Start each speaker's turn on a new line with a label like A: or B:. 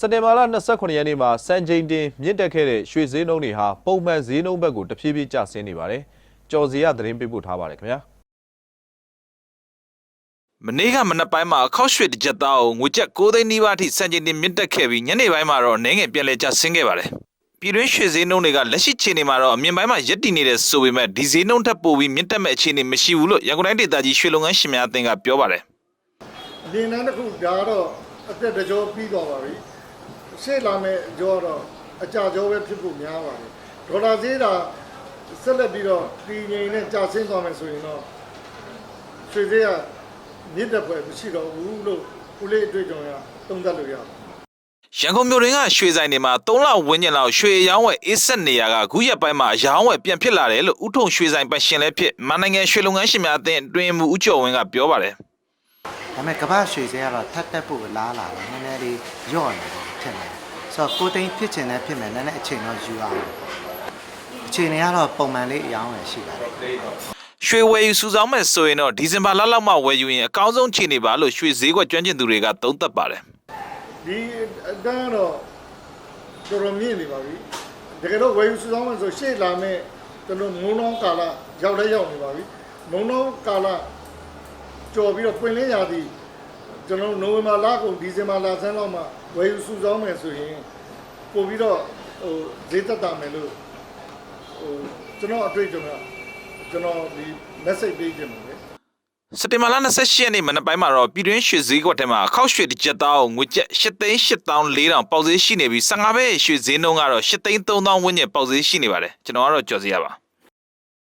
A: စက်တင်ဘာလ29ရက်နေ့မှာစံချိန်တင်မြင့်တက်ခဲ့တဲ့ရွှေဈေးနှုန်းတွေဟာပုံမှန်ဈေးနှုန်းဘက်ကိုတဖြည်းဖြည်းကျဆင်းနေပါတယ်။ကြော်စီရသတင်းပေးပို့ထားပါတယ်ခင်ဗျာ။
B: မနေ့ကမနက်ပိုင်းမှာအခောက်ရွှေတစ်ကြက်သားကိုငွေကျပ်6သိန်းနီးပါးအထိစံချိန်တင်မြင့်တက်ခဲ့ပြီးညနေပိုင်းမှာတော့အနေငယ်ပြန်လည်ကျဆင်းခဲ့ပါတယ်။ပြည်တွင်းရွှေဈေးနှုန်းတွေကလက်ရှိချိန်နေမှာတော့အမြင့်ပိုင်းမှာရပ်တည်နေတဲ့ဆိုပေမဲ့ဒီဈေးနှုန်းထက်ပိုပြီးမြင့်တက်မဲ့အခြေအနေမရှိဘူးလို့ရန်ကုန်တိုင်းဒေသကြီးရွှေလုပ်ငန်းရှင်များအသင်းကပြောပါတယ်
C: အပြင်တန်းတစ်ခုဒါကတော့အသက်တကြောပြီးသွားပါပြီ ရှေ့လာမယ့်ကြောတော့အကြကြောပဲဖြစ်ဖို့များပါတယ်ဒေါ်လာဈေးတာဆက်လက်ပြီးတော့တည်ငြိမ်နဲ့ကြာဆင်းသွားမယ်ဆိုရင်တော့ရွှေဈေးကမြင့်တက်ပွဲမရှိတော့ဘူးလို့ဦးလေးအတွေ့အကြုံရသုံးသပ်လို့ရတယ်။
B: ရန်ကုန်မြို့တွင်းကရွှေဆိုင်တွေမှာ3လဝန်းကျင်လောက်ရွှေအရောင်းဝယ်အေးဆက်နေရကအခုရက်ပိုင်းမှာအရောင်းဝယ်ပြန်ဖြစ်လာတယ်လို့ဥထုံရွှေဆိုင်ပတ်ရှင်လည်းဖြစ်မန္တနိုင်ငံရွှေလုပ်ငန်းရှင်များအသင်းအတွင်းမှုဦးကျော်ဝင်းကပြောပါတယ်
D: ဒါပေမဲ့ကမ္ဘာရွှေစဲကတော့ထပ်တက်ဖို့လားလာတယ်နည်းနည်းလေးညော့နေတယ် ထင်တယ်ဆိုတော့ကိုသိန်းဖြစ်ချင်တယ်ဖြစ်မယ်နည်းနည်းအချိန်တော့ယူရအောင်အချိန်တွေကတော့ပုံမှန်လေးအရောင်းရရှိပါတယ်
B: ရွှေဝယ်ယူစုဆောင်းမဲ့ဆိုရင်တော့ဒီဇင်ဘာလလောက်မှဝယ်ယူရင်အကောင်းဆုံးခြေနေပါလို့ရွှေဈေးကွက်ကျွမ်းကျင်သူတွေကသုံးသပ်ပါတယ်
C: ဒီအတန်းကတော့တော်တော်မြင့်နေပါပြီတကယ်တော့ဝယ်ယူစုဆောင်းမယ်ဆိုရှေ့လာမယ့်ကျွန်တော်မုံနောင်းကာလရောက်လဲရောက်နေပါပြီမုံနောင်းကာလကြော်ပြီးတော့ပွင့်လင်းရာသီ ကျွန်တော်နိုဝင်ဘာလကုန်ဒီဇင်ဘာလဆန်းလောက်မှဝယ်ယူစုဆောင်းမယ်ဆိုရင်ပို့ပြီးတော့ဟိုဈေးသက်သာမယ်လို့ဟိုကျွန်တော်အတွေ့အကြုံကကျွန်တော်ဒီ message ပေးခြင်းပါလေ
B: စက်တင်ဘာလ28ရက်နေ့မနက်ပိုင်းမှာတော့ပြည်တွင်းရွှေဈေးကွက်ထဲမှာအခောက်ရွှေတစ်ကြက်သားကိုငွေကျပ်8သိန်း8400ပေါက်ဈေးရှိနေပြီး15ဘဲရွှေဈေးနှုန်းကတော့8သိန်း3000ဝန်းကျင်ပေါက်ဈေးရှိနေပါတယ်ကျွန်တော်ကတော့ကြော်စီရပါ